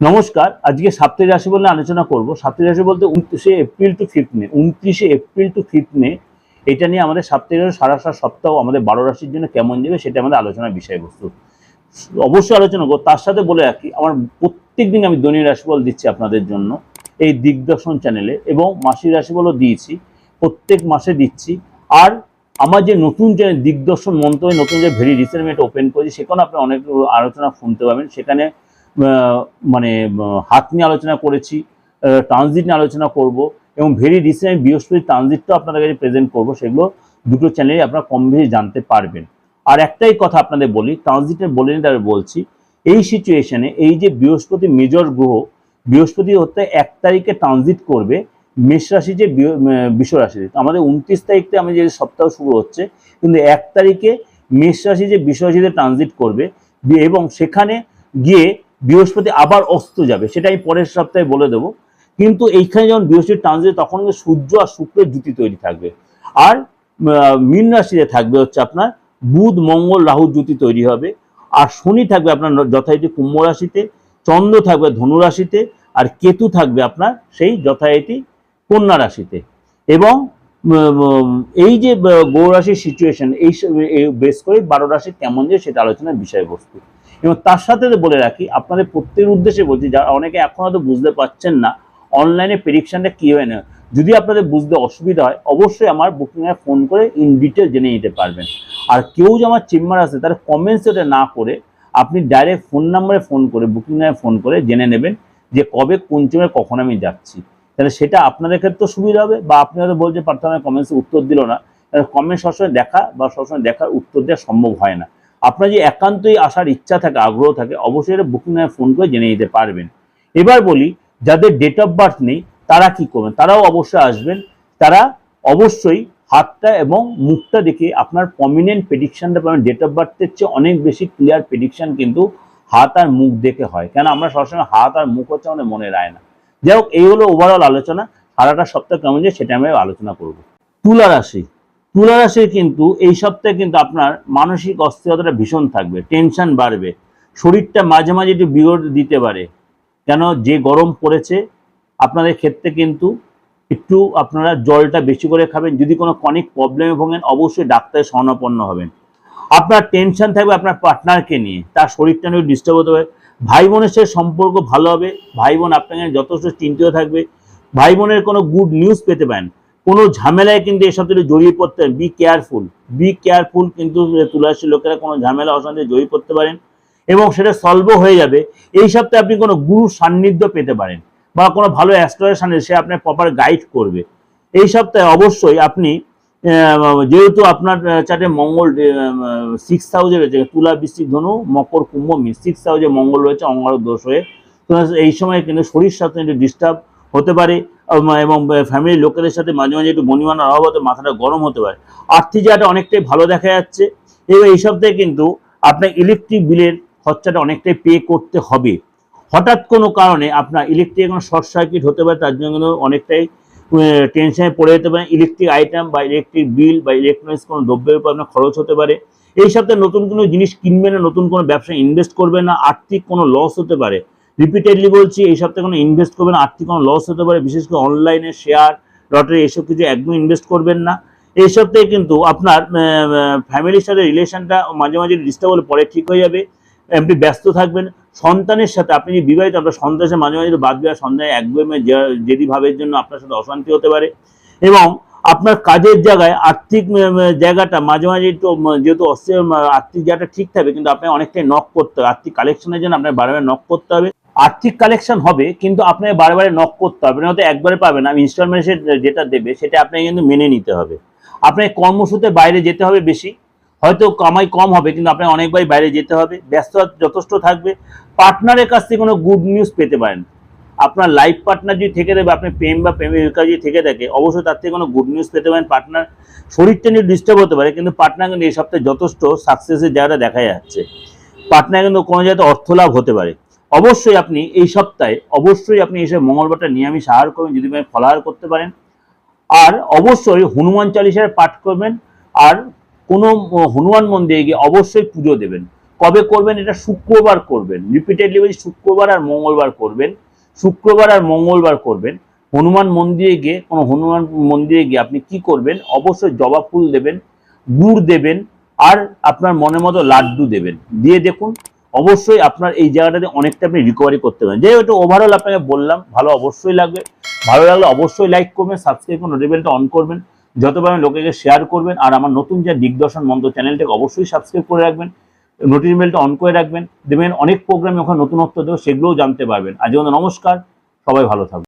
নমস্কার, আজকে সাপ্তাহিক রাশি বলে আলোচনা করব। সাপ্তাহিক রাশি বলতে উনত্রিশে এপ্রিল টু ফিফথ মে। উনত্রিশে এপ্রিল টু ফিফথ মে, এটা নিয়ে আমাদের সাপ্তাহিক রাশি সারা সারা সপ্তাহ আমাদের বারো রাশির জন্য কেমন যাবে সেটা আমাদের আলোচনার বিষয়বস্তু। অবশ্যই আলোচনা করব। তার সাথে বলে রাখি, আমার প্রত্যেক দিন আমি দৈনিক রাশিফল দিচ্ছি আপনাদের জন্য এই দিগদর্শন চ্যানেলে এবং মাসিক রাশিফলও দিয়েছি, প্রত্যেক মাসে দিচ্ছি। আর আমার যে নতুন যে দিগদর্শন মন্ত্রণে নতুন যে ভেরি রিসেন্ট ওপেন করেছি সেখানে আপনি অনেক আলোচনা শুনতে পাবেন। সেখানে মানে হাত নিয়ে আলোচনা করেছি ট্রানজিট নিয়ে আলোচনা করব এবং ভেরি রিসেন্ট বৃহস্পতি ট্রানজিটটাও আপনাদের কাছে প্রেজেন্ট করব সেগুলো দুটো চ্যানেলে আপনারা কম বেশি জানতে পারবেন। আর একটাই কথা আপনাদের বলি ট্রানজিটের বলে নিতে আমি বলছি এই সিচুয়েশনে এই যে বৃহস্পতি মেজর গ্রহ বৃহস্পতি হতে এক তারিখে ট্রানজিট করবে মেষ রাশি যে বৃহ- আহ, বৃষ রাশি আমাদের উনত্রিশ তারিখ থেকে আমি যে সপ্তাহ শুরু হচ্ছে কিন্তু এক তারিখে মেষ রাশি যে বৃষ রাশিতে ট্রানজিট করবে এবং সেখানে গিয়ে বৃহস্পতি আবার অস্ত যাবে সেটা আমি পরের সপ্তাহে বলে দেবো। কিন্তু এইখানে যখন বৃহস্পতি ট্রানজিট তখন সূর্য আর শুক্রের জুতি তৈরি থাকবে। আর মীন রাশিতে থাকবে হচ্ছে আপনার বুধ মঙ্গল রাহু জুতি তৈরি হবে। আর শনি থাকবে আপনার যথারীতি কুম্ভ রাশিতে চন্দ্র থাকবে ধনু রাশিতে আর কেতু থাকবে আপনার সেই যথারীতি কন্যা রাশিতে। এবং এই যে আহ, গৌর রাশির সিচুয়েশন এই বেশ করে বারো রাশি কেমন যে সেটা আলোচনার বিষয়বস্তু। এবং তার সাথে বলে রাখি, আপনাদের প্রত্যেকের উদ্দেশ্যে বলছি, যারা অনেকে এখন হয়তো বুঝতে পারছেন না অনলাইনে প্রেডিকশনটা কী হয় না, যদি আপনাদের বুঝতে অসুবিধা হয়, অবশ্যই আমার বুকিংয়ে ফোন করে ইন ডিটেল জেনে নিতে পারবেন। আর কেউ যে আমার চেম্বার আছে তারা কমেন্টস না করে আপনি ডাইরেক্ট ফোন নাম্বারে ফোন করে বুকিং ফোন করে জেনে নেবেন যে কবে, কোন চেম্বারে কখন আমি যাচ্ছি। তাহলে সেটা আপনাদের ক্ষেত্রে সুবিধা হবে বা আপনি হয়তো বলছে প্রার্থনা কমেন্টসে উত্তর দিল না কমেন্ট সবসময় দেখা বা সবসময় দেখার উত্তর দেওয়া সম্ভব হয় না। আপনার যে একান্তই আসার ইচ্ছা থাকে, আগ্রহ থাকে, অবশ্যই এটা বুকিং ফোন করে জেনে নিতে পারবেন। এবার বলি, যাদের ডেট অফ বার্থ নেই, তারা কি করবেন? তারাও অবশ্যই আসবেন। তারা অবশ্যই হাতটা এবং মুখটা দেখে আপনার প্রমিনেন্ট প্রেডিকশনটা পাবেন। ডেট অফ বার্থের চেয়ে অনেক বেশি ক্লিয়ার প্রেডিকশন কিন্তু হাত আর মুখ দেখে হয়। কেন আমরা সবসময় হাত আর মুখ হচ্ছে আমাদের মনে রায় না যাই হোক, এই হলো ওভারঅল আলোচনা। সারাটা সপ্তাহ কেমন যায় সেটা আমি আলোচনা করব। তুলা রাশি। তুলা রাশির কিন্তু এই সপ্তাহে কিন্তু আপনার মানসিক অস্থিরতাটা ভীষণ থাকবে টেনশন বাড়বে। শরীরটা মাঝে মাঝে একটু বিরোধ দিতে পারে। কেন? যে গরম পড়েছে, আপনাদের ক্ষেত্রে কিন্তু একটু আপনারা জলটা বেশি করে খাবেন। যদি কোনো কনিক প্রবলেমে ভোগেন, অবশ্যই ডাক্তারের শরণাপন্ন হবেন। আপনার টেনশন থাকবে আপনার পার্টনারকে নিয়ে। তার শরীরটা নিয়ে ডিস্টার্ব হতে পারে। ভাই বোনের সাথে সম্পর্ক ভালো হবে। ভাই বোন আপনাকে যথেষ্ট চিন্তিত থাকবে। ভাই বোনের কোনো গুড নিউজ পেতে পারেন। কোনো ঝামেলায় কিন্তু এসব থেকে জড়িয়ে পড়তে বি কেয়ারফুল বি কেয়ারফুল কিন্তু তুলাসী লোকেরা কোনো ঝামেলা অশান্তি জড়িয়ে পড়তে পারেন এবং সেটা সলভও হয়ে যাবে। এই সপ্তাহে আপনি কোনো গুরু সান্নিধ্য পেতে পারেন বা কোনো ভালো অ্যাস্ট্রয়ের সামনে সে আপনার প্রপার গাইড করবে। এই সপ্তাহে অবশ্যই আপনি যেহেতু আপনার চার্টে মঙ্গল সিক্স হাউজে রয়েছে, তুলা, বৃশ্চিক, ধনু, মকর, কুম্ভ সিক্স হাউজে মঙ্গল রয়েছে, অঙ্গারক দোষ হয়ে, তো এই সময় কিন্তু শরীর স্বাস্থ্য একটু ডিস্টার্ব হতে পারে। এবং ফ্যামিলির লোকেদের সাথে মাঝে মাঝে একটু বনিমানার অভাব হতে, মাথাটা গরম হতে পারে। আর্থিক জায়গাটা অনেকটাই ভালো দেখা যাচ্ছে। এবং এইসব সপ্তাহে কিন্তু আপনার ইলেকট্রিক বিলের খরচাটা অনেকটাই পে করতে হবে। হঠাৎ কোনো কারণে আপনার ইলেকট্রিক কোনো শর্ট সার্কিট হতে পারে, তার জন্য অনেকটাই টেনশনে পড়ে যেতে পারে। ইলেকট্রিক আইটেম বা ইলেকট্রিক বিল বা ইলেকট্রনিক্স কোনো দ্রব্যের উপর আপনার খরচ হতে পারে। এই সপ্তাহে নতুন কোনো জিনিস কিনবে না, নতুন কোনো ব্যবসায় ইনভেস্ট করবে না, আর্থিক কোনো লস হতে পারে। রিপিটেডলি বলছি, এই সপ্তাহে কোনো ইনভেস্ট করবেন আর্থিক কোনো লস হতে পারে, বিশেষ করে অনলাইনে শেয়ার লটারি এসব কিছু একদম ইনভেস্ট করবেন না। এই সপ্তাহে কিন্তু আপনার ফ্যামিলির সাথে রিলেশনটা মাঝে মাঝে ডিস্টার্ব হলে পরে ঠিক হয়ে যাবে আপনি ব্যস্ত থাকবেন। সন্তানের সাথে, আপনি যদি বিবাহিত, আপনার সন্তানের সাথে মাঝে মাঝে বাদ দেওয়া সন্তানের একদমে জেদি ভাবের জন্য আপনার সাথে অশান্তি হতে পারে। এবং আপনার কাজের জায়গায় আর্থিক জায়গাটা মাঝে মাঝে একটু যেহেতু আর্থিক জায়গাটা ঠিক থাকবে, কিন্তু আপনার অনেকটাই নক করতে হবে। আর্থিক কালেকশনের জন্য আপনার বারবার নক করতে হবে। আর্থিক কালেকশন হবে, কিন্তু আপনাকে বারে নক করতে হবে। না হয়তো একবারে পাবেন আমি ইনস্টলমেন্টে যেটা দেবে, সেটা আপনাকে কিন্তু মেনে নিতে হবে। আপনাকে কর্মসূত্রে বাইরে যেতে হবে বেশি। হয়তো কামাই কম হবে, কিন্তু আপনার অনেকবারই বাইরে যেতে হবে। ব্যস্ত যথেষ্ট থাকবে। পার্টনারের কাছ থেকে কোনো গুড নিউজ পেতে পারেন। আপনার লাইফ পার্টনার যদি থেকে দেবে আপনি প্রেম বা প্রেমিকা যদি থেকে থাকে, অবশ্যই তার থেকে কোনো গুড নিউজ পেতে পারেন। পার্টনার শরীরটা নিয়ে ডিস্টার্ব হতে পারে, কিন্তু পার্টনার কিন্তু এই সপ্তাহে যথেষ্ট সাকসেসের জায়গাটা দেখা যাচ্ছে। পার্টনার কিন্তু কোনো জায়গাতে অর্থ লাভ হতে পারে। অবশ্যই আপনি এই সপ্তাহে, অবশ্যই আপনি এসে মঙ্গলবারটা নিরামিষ আহার করবেন, যদি ফলাহার করতে পারেন। আর অবশ্যই হনুমান চালিসার পাঠ করবেন, আর কোনো হনুমান মন্দিরে গিয়ে অবশ্যই পুজো দেবেন। কবে করবেন? এটা শুক্রবার করবেন। রিপিটেডলি বলছি শুক্রবার আর মঙ্গলবার করবেন। শুক্রবার আর মঙ্গলবার করবেন। হনুমান মন্দিরে গিয়ে, কোনো হনুমান মন্দিরে গিয়ে আপনি কি করবেন? অবশ্যই জবা ফুল দেবেন, গুড় দেবেন, আর আপনার মনের মতো লাড্ডু দেবেন। দিয়ে দেখুন অবশ্যই আপনার এই জায়গাটাতে অনেকটা আপনি রিকভারি করতে পারেন। যে ওটা ওভারঅল আপনাকে বললাম, ভালো অবশ্যই লাগবে। ভালো লাগলে অবশ্যই লাইক করবেন সাবস্ক্রাইব করুন নোটিফিকেশনটা অন করবেন। যত পারেন লোকেকে শেয়ার করবেন আর আমার নতুন যে দিগদর্শন মন্ত্র চ্যানেলটাকে অবশ্যই সাবস্ক্রাইব করে রাখবেন নোটিফিকেশনটা অন করে রাখবেন। দেখবেন অনেক প্রোগ্রামে ওখানে নতুনত্ব দেবো, সেগুলোও জানতে পারবেন। আজ নমস্কার, সবাই ভালো থাকবেন